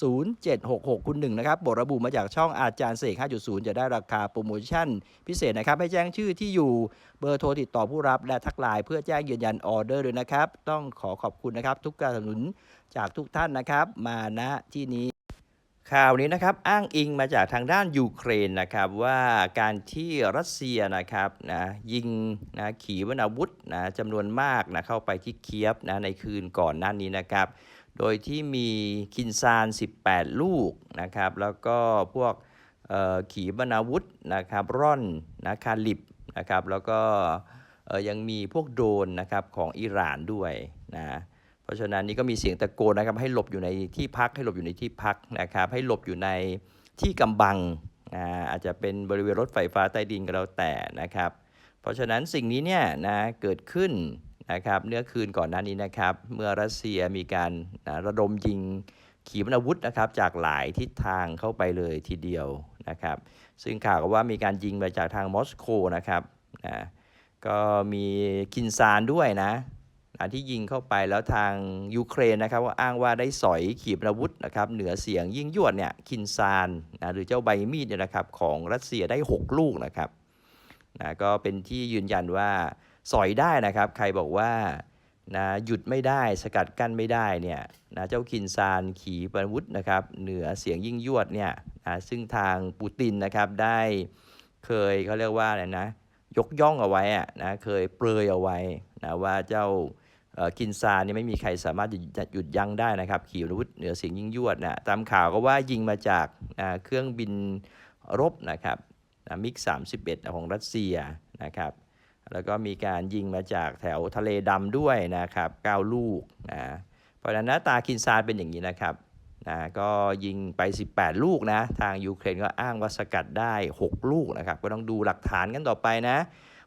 0766 คุณหนึ่งนะครับบทระบุมาจากช่องอาจารย์เสก 5.0 จะได้ราคาโปรโมชั่น พิเศษนะครับ ให้แจ้งชื่อที่อยู่เบอร์โทรติดต่อผู้รับและทักไลน์เพื่อแจ้งยืนยันออเดอร์ด้วยนะครับ ต้องขอขอบคุณนะครับ ทุกการสนับสนุนจากทุกท่านนะครับ มาณที่นี้ข่าวนี้นะครับอ้างอิงมาจากทางด้านยูเครนนะครับว่าการที่รัสเซียนะครับนะยิงนะขีปนาวุธนะจำนวนมากนะเข้าไปที่เคียฟนะในคืนก่อนหน้านี้นะครับ โดยที่มีคินซาน 18 ลูกนะครับ แล้วก็พวกเอ่อขีปนาวุธนะครับร่อนนะคาลิบนะครับแล้วก็ยังมีพวกโดรนนะครับของอิหร่านด้วยนะเพราะฉะนั้นนี่ก็มีเสียงตะโกนนะครับให้หลบอยู่ในที่พักให้หลบอยู่ในที่พักนะครับให้หลบอยู่ในที่กำบังนะอาจจะเป็นบริเวณรถไฟฟ้าใต้ดินก็แล้วแต่นะครับ เพราะฉะนั้นสิ่งนี้เนี่ยนะเกิดขึ้น นะครับเนื้อคืนก่อนหน้านี้นะครับ เมื่อรัสเซียมีการนะระดมยิงขีปนาวุธนะครับจากหลายทิศทางเข้าไปเลยทีเดียวนะครับ ซึ่งข่าวก็ว่ามีการยิงมาจากทางมอสโกนะครับนะก็มีคินซานด้วยนะนะที่ยิงเข้าไปแล้วทางยูเครนนะครับว่าอ้างว่าได้สอยขีปนาวุธนะครับเหนือเสียงยิ่งยวดเนี่ยคินซานนะหรือเจ้าใบมีดเนี่ยนะครับของรัสเซียได้ 6 ลูกนะครับนะก็เป็นที่ยืนยันว่า สอยได้นะครับ ใครบอกว่านะหยุดไม่ได้สกัดกั้นไม่ได้เนี่ยนะเจ้าคินซานขีปนาวุธนะครับเหนือเสียงยิ่งยวดเนี่ยนะซึ่งทางปูตินนะครับได้เคยเขาเรียกว่าอะไรนะยกย่องเอาไว้นะเคยเปรยเอาไว้นะว่าเจ้ากินซานี่ไม่มีใครสามารถหยุดหยุดยั้งได้นะครับขีปนาวุธเหนือเสียงยิ่งยวดนะตามข่าวก็ว่ายิงมาจากเครื่องบินรบนะครับมิก 31 ของรัสเซียนะครับ แล้วก็มีการยิงมาจากแถวทะเลดำด้วยนะครับ9ลูกนะ เพราะฉะนั้นหน้าตาคินซานเป็นอย่างนี้นะครับนะก็ยิงไป 18 ลูกนะ ทางยูเครนก็อ้างว่าสกัดได้ 6 ลูกนะครับ ก็ต้องดูหลักฐานกันต่อไปนะ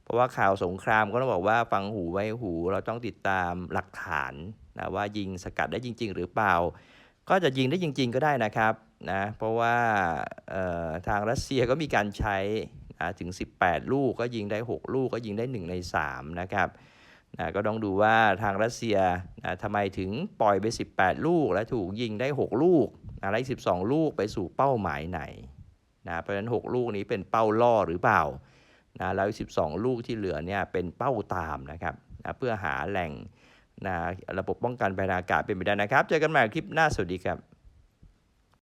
เพราะว่าข่าวสงครามก็ต้องบอกว่าฟังหูไว้หู เราต้องติดตามหลักฐานนะว่ายิงสกัดได้จริง ๆ หรือเปล่า ก็จะยิงได้จริง ๆ ก็ได้นะครับนะ เพราะว่าทางรัสเซียก็มีการใช้ นะถึง 18 ลูกก็ยิงได้ 6 ลูกก็ยิงได้ 1 ใน 3 นะครับนะก็ต้องดูว่าทางรัสเซียนะทำไมถึงปล่อยไป 18 ลูก และถูกยิงได้ 6 ลูกนะและ12 ลูกไปสู่เป้าหมายไหนนะเพราะฉะนั้น 6 ลูกนี้เป็นเป้าล่อหรือเปล่านะแล้ว 12 ลูกที่เหลือเนี่ยเป็นเป้าตามนะครับนะเพื่อหาแหล่งนะระบบป้องกันภัยทางอากาศเป็นไปได้นะครับ เจอกันใหม่คลิปหน้าสวัสดีครับ